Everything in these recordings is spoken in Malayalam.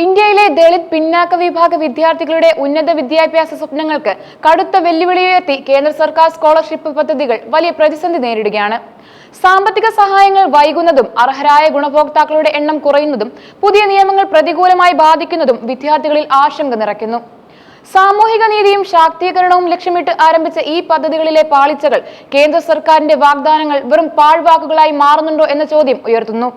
ഇന്ത്യയിലെ ദളിത് പിന്നാക്ക വിഭാഗ വിദ്യാർത്ഥികളുടെ ഉന്നത വിദ്യാഭ്യാസ സ്വപ്നങ്ങൾക്ക് കടുത്ത വെല്ലുവിളിയുയർത്തി കേന്ദ്ര സർക്കാർ സ്കോളർഷിപ്പ് പദ്ധതികൾ വലിയ പ്രതിസന്ധി നേരിടുകയാണ്. സാമ്പത്തിക സഹായങ്ങൾ വൈകുന്നതും അർഹരായ ഗുണഭോക്താക്കളുടെ എണ്ണം കുറയുന്നതും പുതിയ നിയമങ്ങൾ പ്രതികൂലമായി ബാധിക്കുന്നതും വിദ്യാർത്ഥികളിൽ ആശങ്ക നിറയ്ക്കുന്നു. സാമൂഹിക നീതിയും ശാക്തീകരണവും ലക്ഷ്യമിട്ട് ആരംഭിച്ച ഈ പദ്ധതികളിലെ പാളിച്ചകൾ കേന്ദ്ര സർക്കാരിന്റെ വാഗ്ദാനങ്ങൾ വെറും പാഴ്വാക്കുകളായി മാറുന്നുണ്ടോ എന്ന ചോദ്യം ഉയർത്തുന്നു.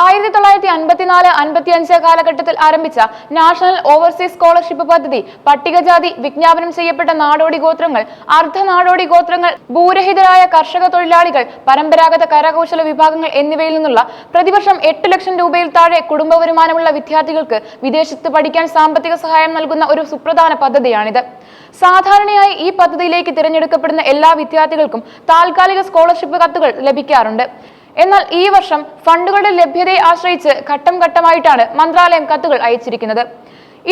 ആയിരത്തി തൊള്ളായിരത്തി അൻപത്തിനാല് അൻപത്തിയഞ്ച് കാലഘട്ടത്തിൽ ആരംഭിച്ച നാഷണൽ ഓവർസീസ് സ്കോളർഷിപ്പ് പദ്ധതി പട്ടികജാതി വിജ്ഞാപനം ചെയ്യപ്പെട്ട നാടോടി ഗോത്രങ്ങൾ അർദ്ധ നാടോടി ഗോത്രങ്ങൾ ഭൂരഹിതരായ കർഷക തൊഴിലാളികൾ പരമ്പരാഗത കരകൗശല വിഭാഗങ്ങൾ എന്നിവയിൽ നിന്നുള്ള പ്രതിവർഷം എട്ട് ലക്ഷം രൂപയിൽ താഴെ കുടുംബ വരുമാനമുള്ള വിദ്യാർത്ഥികൾക്ക് വിദേശത്ത് പഠിക്കാൻ സാമ്പത്തിക സഹായം നൽകുന്ന ഒരു സുപ്രധാന പദ്ധതിയാണിത്. സാധാരണയായി ഈ പദ്ധതിയിലേക്ക് തിരഞ്ഞെടുക്കപ്പെടുന്ന എല്ലാ വിദ്യാർത്ഥികൾക്കും താൽക്കാലിക സ്കോളർഷിപ്പ് കത്തുകൾ ലഭിക്കാറുണ്ട്. എന്നാൽ ഈ വർഷം ഫണ്ടുകളുടെ ലഭ്യതയെ ആശ്രയിച്ച് ഘട്ടം ഘട്ടമായിട്ടാണ് മന്ത്രാലയം കത്തുകൾ അയച്ചിരിക്കുന്നത്.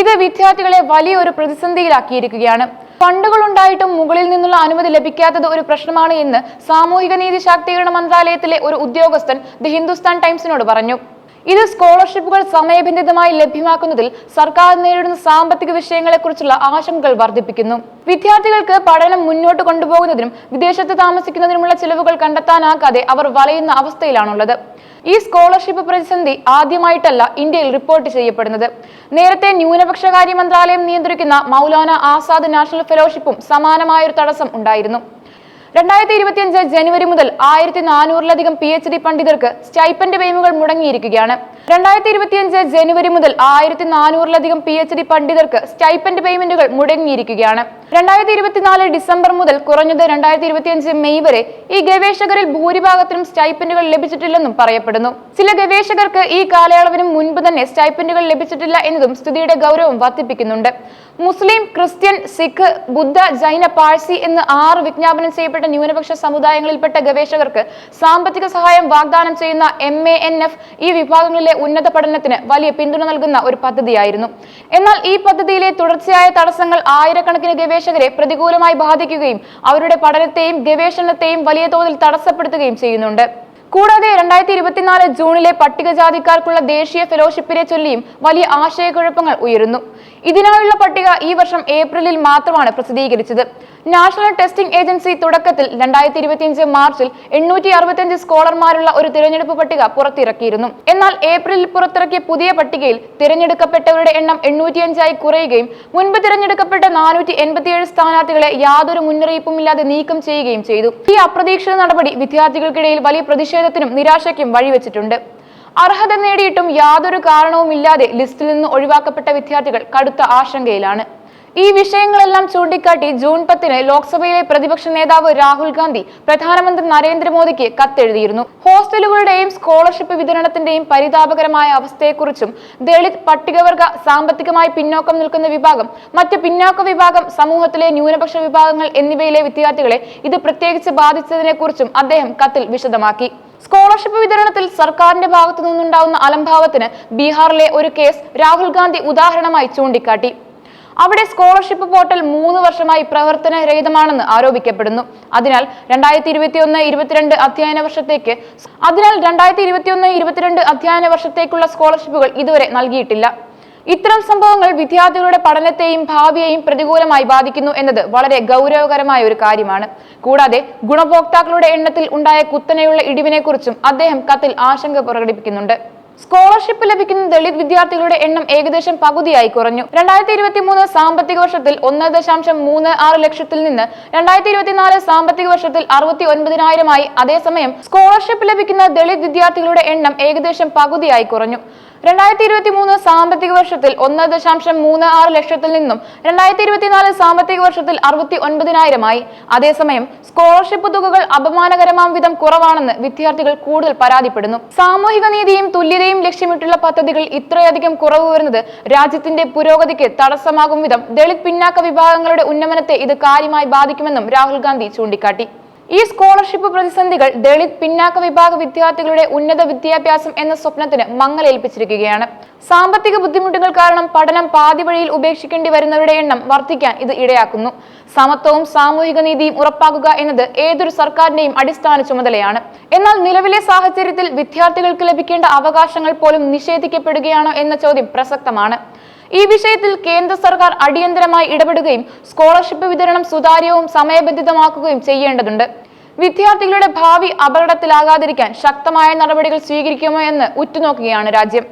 ഇത് വിദ്യാർത്ഥികളെ വലിയൊരു പ്രതിസന്ധിയിലാക്കിയിരിക്കുകയാണ്. ഫണ്ടുകൾ ഉണ്ടായിട്ടും മുകളിൽ നിന്നുള്ള അനുമതി ലഭിക്കാത്തത് ഒരു പ്രശ്നമാണ് എന്ന് സാമൂഹിക നീതി ശാക്തീകരണ മന്ത്രാലയത്തിലെ ഒരു ഉദ്യോഗസ്ഥൻ ദി ഹിന്ദുസ്ഥാൻ ടൈംസിനോട് പറഞ്ഞു. ഇത് സ്കോളർഷിപ്പുകൾ സമയബന്ധിതമായി ലഭ്യമാക്കുന്നതിൽ സർക്കാർ നേരിടുന്ന സാമ്പത്തിക വിഷയങ്ങളെക്കുറിച്ചുള്ള ആശങ്കകൾ വർദ്ധിപ്പിക്കുന്നു. വിദ്യാർത്ഥികൾക്ക് പഠനം മുന്നോട്ട് കൊണ്ടുപോകുന്നതിനും വിദേശത്ത് താമസിക്കുന്നതിനുമുള്ള ചിലവുകൾ കണ്ടെത്താനാകാതെ അവർ വലയുന്ന അവസ്ഥയിലാണുള്ളത്. ഈ സ്കോളർഷിപ്പ് പ്രതിസന്ധി ആദ്യമായിട്ടല്ല ഇന്ത്യയിൽ റിപ്പോർട്ട് ചെയ്യപ്പെടുന്നത്. നേരത്തെ ന്യൂനപക്ഷകാര്യ മന്ത്രാലയം നിയന്ത്രിക്കുന്ന മൗലാന ആസാദ് നാഷണൽ ഫെലോഷിപ്പും സമാനമായൊരു തടസ്സം ഉണ്ടായിരുന്നു. രണ്ടായിരത്തി ഇരുപത്തിയഞ്ച് ജനുവരി മുതൽ ആയിരത്തി നാനൂറിലധികം പി എച്ച് ഡി പണ്ഡിതർക്ക് സ്റ്റൈപ്പൻഡ് പേയ്മുകൾ മുടങ്ങിയിരിക്കുകയാണ്. രണ്ടായിരത്തി ഇരുപത്തിയഞ്ച് ജനുവരി മുതൽ ആയിരത്തി നാനൂറിലധികം പി എച്ച് ഡി പണ്ഡിതർക്ക് സ്റ്റൈപ്പൻഡ് പേയ്മെന്റുകൾ മുടങ്ങിയിരിക്കുകയാണ്. രണ്ടായിരത്തി ഇരുപത്തിനാല് ഡിസംബർ മുതൽ കുറഞ്ഞത് രണ്ടായിരത്തി ഇരുപത്തിയഞ്ച് മെയ് വരെ ഈ ഗവേഷകരിൽ ഭൂരിഭാഗത്തിനും സ്റ്റൈപ്പൻഡുകൾ ലഭിച്ചിട്ടില്ലെന്നും പറയപ്പെടുന്നു. ചില ഗവേഷകർക്ക് ഈ കാലയളവിനും മുൻപ് തന്നെ സ്റ്റൈപ്പൻഡുകൾ ലഭിച്ചിട്ടില്ല എന്നതും സ്ഥിതിയുടെ ഗൗരവം വർദ്ധിപ്പിക്കുന്നുണ്ട്. മുസ്ലിം ക്രിസ്ത്യൻ സിഖ് ബുദ്ധ ജൈന പാഴ്സി എന്ന് ആറ് വിജ്ഞാപനം ചെയ്യപ്പെട്ട ന്യൂനപക്ഷ സമുദായങ്ങളിൽപ്പെട്ട ഗവേഷകർക്ക് സാമ്പത്തിക സഹായം വാഗ്ദാനം ചെയ്യുന്ന എം എ എൻ എഫ് ഈ വിഭാഗങ്ങളിലെ ഉന്നത പഠനത്തിന് വലിയ പിന്തുണ നൽകുന്ന ഒരു പദ്ധതിയായിരുന്നു. എന്നാൽ ഈ പദ്ധതിയിലെ തുടർച്ചയായ തടസ്സങ്ങൾ ആയിരക്കണക്കിന് ഗവേഷകരെ പ്രതികൂലമായി ബാധിക്കുകയും അവരുടെ പഠനത്തെയും ഗവേഷണത്തെയും വലിയ തോതിൽ തടസ്സപ്പെടുത്തുകയും ചെയ്യുന്നുണ്ട്. കൂടാതെ രണ്ടായിരത്തി ഇരുപത്തിനാല് ജൂണിലെ പട്ടികജാതിക്കാർക്കുള്ള ദേശീയ ഫെലോഷിപ്പിനെ ചൊല്ലിയും വലിയ ആശയക്കുഴപ്പങ്ങൾ ഉയരുന്നു. ഇതിനായുള്ള പട്ടിക ഈ വർഷം ഏപ്രിലിൽ മാത്രമാണ് പ്രസിദ്ധീകരിച്ചത്. നാഷണൽ ടെസ്റ്റിംഗ് ഏജൻസി തുടക്കത്തിൽ രണ്ടായിരത്തി ഇരുപത്തിയഞ്ച് മാർച്ചിൽ എണ്ണൂറ്റി അറുപത്തിയഞ്ച് സ്കോളർമാരുള്ള ഒരു തിരഞ്ഞെടുപ്പ് പട്ടിക പുറത്തിറക്കിയിരുന്നു. എന്നാൽ ഏപ്രിലിൽ പുറത്തിറക്കിയ പുതിയ പട്ടികയിൽ തിരഞ്ഞെടുക്കപ്പെട്ടവരുടെ എണ്ണം എണ്ണൂറ്റിയഞ്ചായി കുറയുകയും മുൻപ് തിരഞ്ഞെടുക്കപ്പെട്ട നാനൂറ്റി എൺപത്തിയേഴ് സ്ഥാനാർത്ഥികളെ യാതൊരു മുന്നറിയിപ്പുമില്ലാതെ നീക്കം ചെയ്യുകയും ചെയ്തു. ഈ അപ്രതീക്ഷിത നടപടി വിദ്യാർത്ഥികൾക്കിടയിൽ വലിയ പ്രതിഷേധത്തിനും നിരാശയ്ക്കും വഴിവെച്ചിട്ടുണ്ട്. അർഹത നേടിയിട്ടും യാതൊരു കാരണവുമില്ലാതെ ലിസ്റ്റിൽ നിന്ന് ഒഴിവാക്കപ്പെട്ട വിദ്യാർത്ഥികൾ കടുത്ത ആശങ്കയിലാണ്. ഈ വിഷയങ്ങളെല്ലാം ചൂണ്ടിക്കാട്ടി ജൂൺ പത്തിന് ലോക്സഭയിലെ പ്രതിപക്ഷ നേതാവ് രാഹുൽ ഗാന്ധി പ്രധാനമന്ത്രി നരേന്ദ്രമോദിക്ക് കത്തെഴുതിയിരുന്നു. ഹോസ്റ്റലുകളുടെയും സ്കോളർഷിപ്പ് വിതരണത്തിന്റെയും പരിതാപകരമായ അവസ്ഥയെക്കുറിച്ചും ദളിത് പട്ടികവർഗ സാമ്പത്തികമായി പിന്നോക്കം നിൽക്കുന്ന വിഭാഗം മറ്റ് പിന്നോക്ക വിഭാഗം സമൂഹത്തിലെ ന്യൂനപക്ഷ വിഭാഗങ്ങൾ എന്നിവയിലെ വിദ്യാർത്ഥികളെ ഇത് പ്രത്യേകിച്ച് ബാധിച്ചതിനെക്കുറിച്ചും അദ്ദേഹം കത്തിൽ വിശദമാക്കി. സ്കോളർഷിപ്പ് വിതരണത്തിൽ സർക്കാരിന്റെ ഭാഗത്തു നിന്നുണ്ടാവുന്ന അലംഭാവത്തിന് ബീഹാറിലെ ഒരു കേസ് രാഹുൽ ഗാന്ധി ഉദാഹരണമായി ചൂണ്ടിക്കാട്ടി. അവിടെ സ്കോളർഷിപ്പ് പോർട്ടൽ മൂന്ന് വർഷമായി പ്രവർത്തനരഹിതമാണെന്ന് ആരോപിക്കപ്പെടുന്നു. അതിനാൽ രണ്ടായിരത്തി ഇരുപത്തിയൊന്ന് ഇരുപത്തിരണ്ട് അധ്യയന വർഷത്തേക്ക് അതിനാൽ രണ്ടായിരത്തി ഇരുപത്തിയൊന്ന് ഇരുപത്തിരണ്ട് അധ്യയന വർഷത്തേക്കുള്ള സ്കോളർഷിപ്പുകൾ ഇതുവരെ നൽകിയിട്ടില്ല. ഇത്തരം സംഭവങ്ങൾ വിദ്യാർത്ഥികളുടെ പഠനത്തെയും ഭാവിയെയും പ്രതികൂലമായി ബാധിക്കുന്നു എന്നത് വളരെ ഗൗരവകരമായ ഒരു കാര്യമാണ്. കൂടാതെ ഗുണഭോക്താക്കളുടെ എണ്ണത്തിൽ ഉണ്ടായ കുത്തനെയുള്ള ഇടിവിനെക്കുറിച്ചും അദ്ദേഹം കത്തിൽ ആശങ്ക പ്രകടിപ്പിക്കുന്നുണ്ട്. സ്കോളർഷിപ്പ് ലഭിക്കുന്ന ദളിത് വിദ്യാർത്ഥികളുടെ എണ്ണം ഏകദേശം പകുതിയായി കുറഞ്ഞു. രണ്ടായിരത്തി ഇരുപത്തി മൂന്ന് സാമ്പത്തിക വർഷത്തിൽ ഒന്ന് ദശാംശം മൂന്ന് ആറ് ലക്ഷത്തിൽ നിന്ന് രണ്ടായിരത്തി ഇരുപത്തിനാല് സാമ്പത്തിക വർഷത്തിൽ അറുപത്തി ഒൻപതിനായിരമായി അതേസമയം സ്കോളർഷിപ്പ് ലഭിക്കുന്ന ദളിത് വിദ്യാർത്ഥികളുടെ എണ്ണം ഏകദേശം പകുതിയായി കുറഞ്ഞു. രണ്ടായിരത്തി ഇരുപത്തി മൂന്ന് സാമ്പത്തിക വർഷത്തിൽ ഒന്ന് ദശാംശം മൂന്ന് ആറ് ലക്ഷത്തിൽ നിന്നും രണ്ടായിരത്തി ഇരുപത്തിനാല് സാമ്പത്തിക വർഷത്തിൽ അറുപത്തി ഒൻപതിനായിരമായി അതേസമയം സ്കോളർഷിപ്പ് തുകകൾ അപമാനകരമാം വിധം കുറവാണെന്ന് വിദ്യാർത്ഥികൾ കൂടുതൽ പരാതിപ്പെടുന്നു. സാമൂഹിക നീതിയും തുല്യതയും ലക്ഷ്യമിട്ടുള്ള പദ്ധതികൾ ഇത്രയധികം കുറവ് വരുന്നത് രാജ്യത്തിന്റെ പുരോഗതിക്ക് തടസ്സമാകും വിധം ദളിത് പിന്നാക്ക വിഭാഗങ്ങളുടെ ഉന്നമനത്തെ ഇത് കാര്യമായി ബാധിക്കുമെന്നും രാഹുൽ ഗാന്ധി ചൂണ്ടിക്കാട്ടി. ഈ സ്കോളർഷിപ്പ് പ്രതിസന്ധികൾ ദളിത് പിന്നാക്ക വിഭാഗ വിദ്യാർത്ഥികളുടെ ഉന്നത വിദ്യാഭ്യാസം എന്ന സ്വപ്നത്തിന് മങ്ങലേൽപ്പിച്ചിരിക്കുകയാണ്. സാമ്പത്തിക ബുദ്ധിമുട്ടുകൾ കാരണം പഠനം പാതി വഴിയിൽ ഉപേക്ഷിക്കേണ്ടി വരുന്നവരുടെ എണ്ണം വർദ്ധിക്കാൻ ഇത് ഇടയാക്കുന്നു. സമത്വവും സാമൂഹിക നീതിയും ഉറപ്പാക്കുക എന്നത് ഏതൊരു സർക്കാരിന്റെയും അടിസ്ഥാന ചുമതലയാണ്. എന്നാൽ നിലവിലെ സാഹചര്യത്തിൽ വിദ്യാർത്ഥികൾക്ക് ലഭിക്കേണ്ട അവകാശങ്ങൾ പോലും നിഷേധിക്കപ്പെടുകയാണോ എന്ന ചോദ്യം പ്രസക്തമാണ്. ഈ വിഷയത്തിൽ കേന്ദ്ര സർക്കാർ അടിയന്തരമായി ഇടപെടുകയും സ്കോളർഷിപ്പ് വിതരണം സുതാര്യവും സമയബന്ധിതമാക്കുകയും ചെയ്യേണ്ടതുണ്ട്. വിദ്യാർത്ഥികളുടെ ഭാവി അപകടത്തിലാകാതിരിക്കാൻ ശക്തമായ നടപടികൾ സ്വീകരിക്കുമോ എന്ന് ഉറ്റുനോക്കുകയാണ് രാജ്യം.